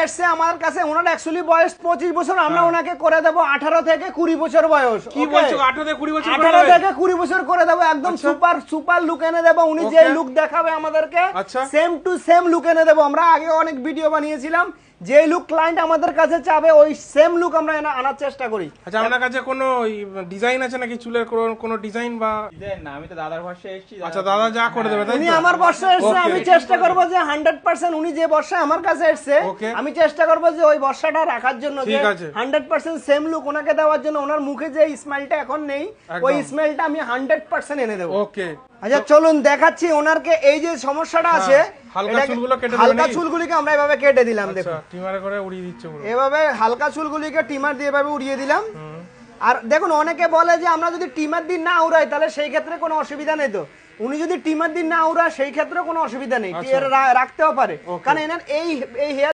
এসছে আমার কাছে ওনার অ্যাকচুয়ালি বয়স পঁচিশ বছর আমরা ওনাকে করে দেবো আঠারো থেকে কুড়ি বছর বয়স হ্যাঁ। কি বলছো আঠারো থেকে কুড়ি বছর করে আঠারো দেবে? থেকে কুড়ি বছর করে দেবো একদম সুপার সুপার লুক এনে দেবো উনি যে লুক দেখাবে আমাদেরকে। সেম টু সেম লুক এনে দেবো আমরা আগে অনেক ভিডিও বানিয়েছিলাম যে লুক ক্লায়েন্ট আমাদের কাছে চাবে ওই সেম লুক আমরা এনে আনার চেষ্টা করি। আচ্ছা আপনার কাছে কোনো ডিজাইন আছে নাকি চুলের কোনো- কোনো ডিজাইন বা? দেন না আমি তো দাদার ভরসায় এসেছি আচ্ছা দাদা যা করে দেবে তাই উনি আমার বর্ষায় এসছে আমি চেষ্টা করব যে হান্ড্রেড পার্সেন্ট উনি যে বর্ষায় আমার কাছে এসছে আমি চেষ্টা করব যে ওই বর্ষাটা রাখার জন্য যে ঠিক আছে। হান্ড্রেড পার্সেন্ট সেম লুক ওনাকে দেওয়ার জন্য ওনার মুখে যে স্মাইলটা এখন নেই ওই। স্মাইলটা আমি হান্ড্রেড পার্সেন্ট এনে দেবো। ওকে আচ্ছা চলুন দেখাচ্ছি ওনারকে। এই যে সমস্যাটা আছে হ্যাঁ, হালকা? চুলগুলিকে আমরা এভাবে কেটে দিলাম আচ্ছা দেখুন। টিমারে করে উড়িয়ে দিচ্ছে এভাবে হালকা চুলগুলিকে টিমার দিয়ে এভাবে উড়িয়ে দিলাম। আর দেখুন অনেকে বলে যে আমরা যদি টিমার দিন না উড়াই তাহলে সেই ক্ষেত্রে কোনো অসুবিধা নেই তো। উনি যদি টিমার দিন না উড়ায় সেই ক্ষেত্রে কোনো অসুবিধা নেই। আচ্ছা। রাখতেও পারে। কারণ এনার এই এই হেয়ার